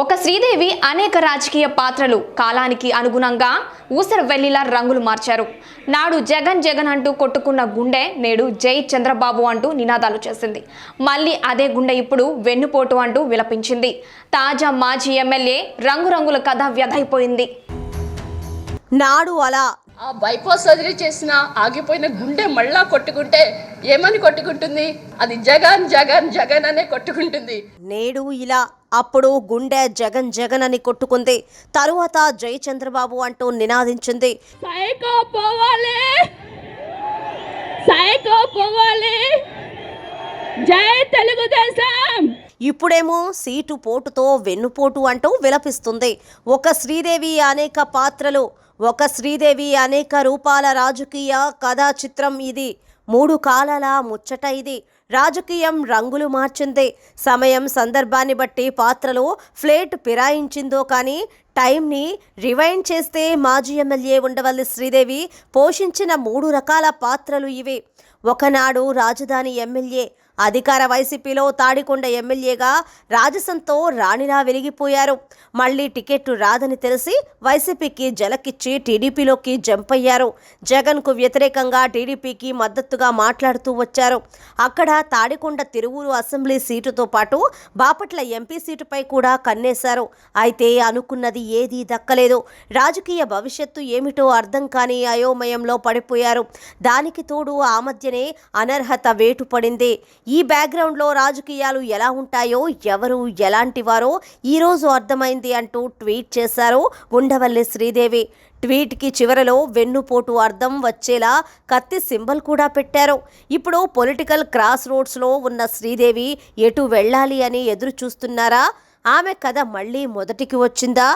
ఒక శ్రీదేవి అనేక రాజకీయ పాత్రలు కాలానికి అనుగుణంగా ఊసర వెల్లిలా రంగులు మార్చారు. నాడు జగన్ జగన్ అంటూ కొట్టుకున్న గుండె నేడు జై చంద్రబాబు అంటూ నినాదాలు చేసింది. మళ్ళీ అదే గుండె ఇప్పుడు వెన్నుపోటు అంటూ విలపించింది. తాజా మాజీ ఎమ్మెల్యే రంగురంగుల కథ వ్యధైపోయింది. నాడు అలా ఆ బైపాస్ సర్జరీ చేసిన ఆగిపోయిన గుండె మళ్ళా కొట్టుకుంటే ఏమని కొట్టుకుంటుంది? అది జగన్ జగన్ జగన్ అనే కొట్టుకుంటుంది. నేడు ఇలా అప్పుడు గుండె జగన్ జగన్ అని కొట్టుకుంది. తరువాత జై చంద్రబాబు అంటూ నినాదించింది. జై తెలుగుదేశం. ఇప్పుడేమో సీటు పోటుతో వెన్నుపోటు అంటూ విలపిస్తుంది. ఒక శ్రీదేవి అనేక పాత్రలు ఒక శ్రీదేవి అనేక రూపాల రాజకీయ కథా చిత్రం ఇది. మూడు కాలాల ముచ్చట ఇది. రాజకీయం రంగులు మార్చింది. సమయం సందర్భాన్ని బట్టి పాత్రలు ఫ్లేట్ ఫిరాయించిందో కానీ టైంని రివైండ్ చేస్తే మాజీ ఎమ్మెల్యే ఉండవల్లి శ్రీదేవి పోషించిన మూడు రకాల పాత్రలు ఇవి. ఒకనాడు రాజధాని ఎమ్మెల్యే అధికార వైసీపీలో తాడికొండ ఎమ్మెల్యేగా రాజసంతో రాణిలా వెలిగిపోయారు. మళ్ళీ టికెట్టు రాదని తెలిసి వైసీపీకి జలకిచ్చి టీడీపీలోకి జంప్ అయ్యారు జగన్కు వ్యతిరేకంగా టీడీపీకి మద్దతుగా మాట్లాడుతూ వచ్చారు. అక్కడ తాడికొండ తిరువూరు అసెంబ్లీ సీటుతో పాటు బాపట్ల ఎంపీ సీటుపై కూడా కన్నేశారు. అయితే అనుకున్నది ఏదీ దక్కలేదు. రాజకీయ భవిష్యత్తు ఏమిటో అర్థం కాని అయోమయంలో పడిపోయారు. దానికి తోడు ఆ మధ్య మధ్యనే అనర్హత వేటు పడింది ఈ బ్యాక్గ్రౌండ్లో రాజకీయాలు ఎలా ఉంటాయో ఎవరు ఎలాంటి వారో ఈరోజు అర్థమైంది అంటూ ట్వీట్ చేశారు ఉండవల్లి శ్రీదేవి. ట్వీట్కి చివరలో వెన్నుపోటు అర్థం వచ్చేలా కత్తి సింబల్ కూడా పెట్టారు. ఇప్పుడు పొలిటికల్ క్రాస్ రోడ్స్లో ఉన్న శ్రీదేవి ఎటు వెళ్ళాలి అని ఎదురు చూస్తున్నారా ఆమె కథ మళ్ళీ మొదటికి వచ్చిందా?